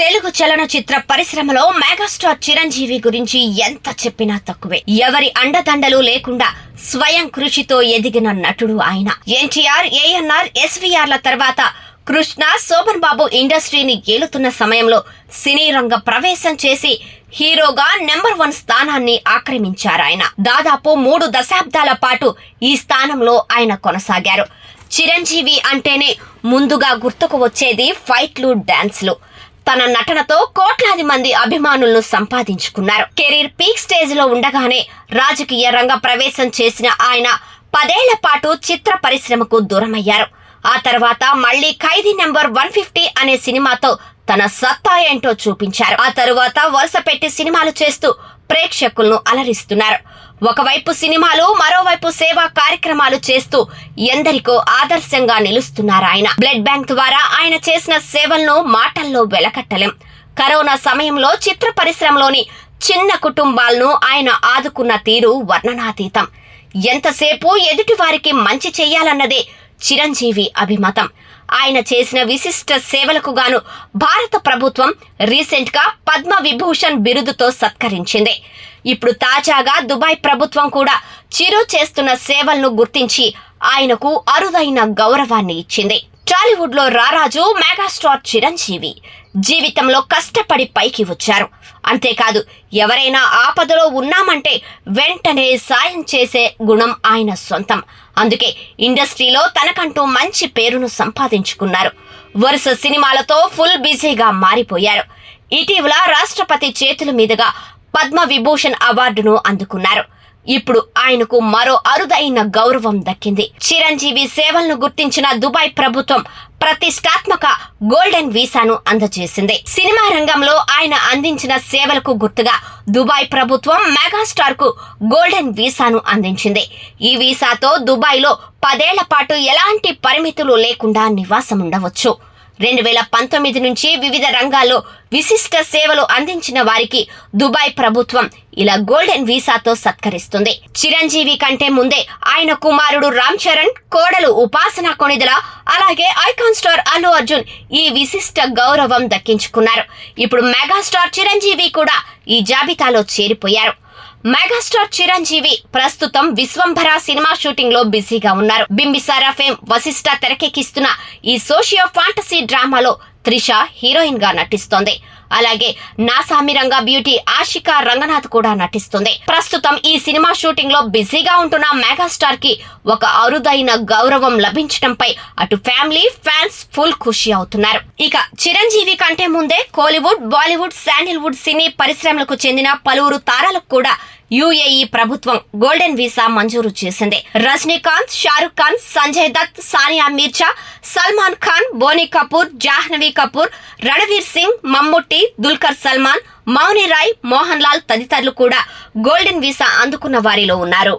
తెలుగు చలనచిత్ర పరిశ్రమలో మెగాస్టార్ చిరంజీవి గురించి ఎంత చెప్పినా తక్కువే. ఎవరి అండదండలు లేకుండా స్వయం కృషితో ఎదిగిన నటుడు ఆయన. ఎన్టీఆర్ ఏఎన్ఆర్ ఎస్వీఆర్ల తర్వాత కృష్ణ శోభన్ బాబు ఇండస్ట్రీని ఏలుతున్న సమయంలో సినీ రంగ ప్రవేశం చేసి హీరోగా నెంబర్ వన్ స్థానాన్ని ఆక్రమించారాయన దాదాపు మూడు దశాబ్దాల పాటు ఈ స్థానంలో ఆయన కొనసాగారు. చిరంజీవి అంటేనే ముందుగా గుర్తుకు వచ్చేది ఫైట్లు డాన్స్లు తన నటనతో కోట్లాది మంది అభిమానులను సంపాదించుకున్నారు. కెరీర్ పీక్ స్టేజ్లో ఉండగానే రాజకీయ రంగ ప్రవేశం చేసిన ఆయన పదేళ్ళ పాటు చిత్ర పరిశ్రమకు దూరమయ్యారు. ఆ తర్వాత మళ్ళీ ఖైదీ నెంబర్ వన్ ఫిఫ్టీ అనే సినిమాతో తన సత్తా ఏంటో చూపించారు. ఆ తరువాత వరుస పెట్టి సినిమాలు చేస్తూ ప్రేక్షకులను అలరిస్తున్నారు. ఒకవైపు సినిమాలు మరోవైపు సేవా కార్యక్రమాలు చేస్తూ ఎందరికో ఆదర్శంగా నిలుస్తున్నారు ఆయన. బ్లడ్ బ్యాంక్ ద్వారా ఆయన చేసిన సేవలను మాటల్లో వెలకట్టలేం. కరోనా సమయంలో చిత్ర పరిశ్రమలోని చిన్న కుటుంబాలను ఆయన ఆదుకున్న తీరు వర్ణనాతీతం. ఎంతసేపు ఎదుటి వారికి మంచి చేయాలన్నదే చిరంజీవి అభిమతం. ఆయన చేసిన విశిష్ట సేవలకు గాను భారత ప్రభుత్వం రీసెంట్గా పద్మ విభూషణ్ బిరుదుతో సత్కరించింది. ఇప్పుడు తాజాగా దుబాయ్ ప్రభుత్వం కూడా చిరు చేస్తున్న సేవలను గుర్తించి ఆయనకు అరుదైన గౌరవాన్ని ఇచ్చింది. టాలీవుడ్లో రారాజు మెగాస్టార్ చిరంజీవి. జీవితంలో కష్టపడి పైకి వచ్చారు. అంతేకాదు ఎవరైనా ఆపదలో ఉన్నామంటే వెంటనే సాయం చేసే గుణం ఆయన సొంతం. అందుకే ఇండస్ట్రీలో తనకంటూ మంచి పేరును సంపాదించుకున్నారు. వరుస సినిమాలతో ఫుల్ బిజీగా మారిపోయారు. ఇటీవల రాష్ట్రపతి చేతుల మీదుగా పద్మ విభూషణ్ అవార్డును అందుకున్నారు. ఇప్పుడు ఆయనకు మరో అరుదైన గౌరవం దక్కింది. చిరంజీవి సేవలను గుర్తించిన దుబాయ్ ప్రభుత్వం ప్రతిష్టాత్మక గోల్డెన్ వీసాను అందజేసింది. సినిమా రంగంలో ఆయన అందించిన సేవలకు గుర్తుగా దుబాయ్ ప్రభుత్వం మెగాస్టార్కు గోల్డెన్ వీసాను అందించింది. ఈ వీసాతో దుబాయ్లో పదేళ్ళ పాటు ఎలాంటి పరిమితులు లేకుండా నివాసం ఉండవచ్చు రెండు వేల పంతొమ్మిది నుంచి వివిధ రంగాల్లో విశిష్ట సేవలు అందించిన వారికి దుబాయ్ ప్రభుత్వం ఇలా గోల్డెన్ వీసాతో సత్కరిస్తుంది. చిరంజీవి కంటే ముందే ఆయన కుమారుడు రామ్ చరణ్ కోడలు ఉపాసన కొణిదల అలాగే ఐకాన్ స్టార్ అల్లు అర్జున్ ఈ విశిష్ట గౌరవం దక్కించుకున్నారు. ఇప్పుడు మెగాస్టార్ చిరంజీవి కూడా ఈ జాబితాలో చేరిపోయారు. మెగాస్టార్ చిరంజీవి ప్రస్తుతం విశ్వంభర సినిమా షూటింగ్లో బిజీగా ఉన్నారు. బింబిసారా ఫేమ్ వశిష్ట తెరకెక్కిస్తున్న ఈ సోషియో ఫాంటసీ డ్రామాలో త్రిష హీరోయిన్గా నటిస్తోంది. అలాగే నాసామిరంగా బ్యూటీ ఆషిక రంగనాథ్ కూడా నటిస్తుంది. ప్రస్తుతం ఈ సినిమా షూటింగ్లో బిజీగా ఉంటున్న మెగాస్టార్కి ఒక అరుదైన గౌరవం లభించడంపై అటు ఫ్యామిలీ ఫ్యాన్స్ ఫుల్ ఖుషి అవుతున్నారు. ఇక చిరంజీవి కంటే ముందే కోలీవుడ్ బాలీవుడ్ శాండిల్వుడ్ సినీ పరిశ్రమలకు చెందిన పలువురు తారాలకు కూడా యుఏఈ ప్రభుత్వం గోల్డెన్ వీసా మంజూరు చేసింది. రజనీకాంత్ షారుఖ్ ఖాన్ సంజయ్ దత్ సానియా మీర్జా సల్మాన్ ఖాన్ బోనీ కపూర్ జాహ్నవి కపూర్ రణవీర్ సింగ్ మమ్ముట్టి దుల్కర్ సల్మాన్ మౌని రాయ్ మోహన్ లాల్ తదితరులు కూడా గోల్డెన్ వీసా అందుకున్న వారిలో ఉన్నారు.